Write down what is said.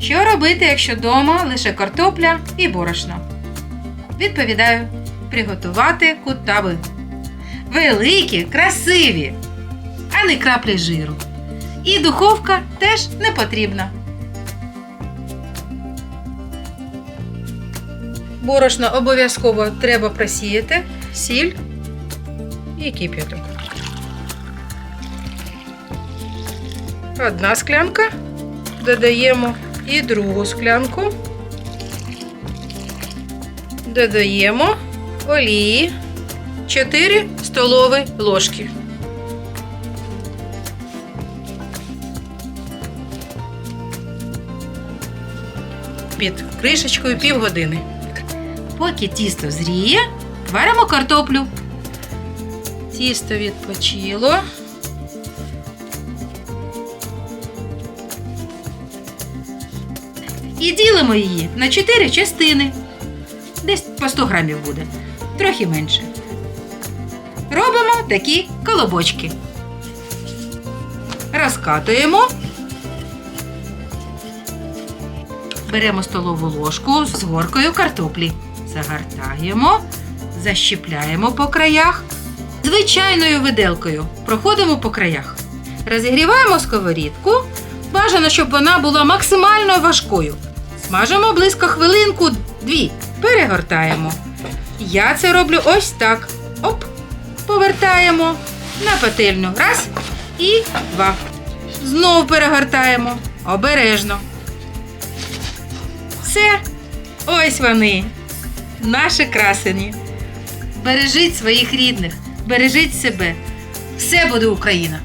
Що робити, якщо вдома лише картопля і борошно? Відповідаю: приготувати кутаби. Великі, красиві, а не краплі жиру. І духовка теж не потрібна. Борошно обов'язково треба просіяти, сіль і кип'яток. Одна склянка. Додаємо і другу склянку. Додаємо олії 4 столові ложки. Під кришечкою півгодини. Поки тісто зріє, варимо картоплю. Тісто відпочило. І ділимо її на 4 частини. Десь по 100 грамів буде, трохи менше. Робимо такі колобочки. Розкатуємо. Беремо столову ложку з горкою картоплі. Загортаємо, защіпляємо по краях. Звичайною виделкою проходимо по краях. Розігріваємо сковорідку. Бажано, щоб вона була максимально важкою. Смажимо близько хвилинку дві. Перегортаємо. Я це роблю ось так. Оп. Повертаємо на пательню. Раз і два. Знов перегортаємо. Обережно. Все. Ось вони. Наші красені. Бережіть своїх рідних, бережіть себе. Все буде Україна!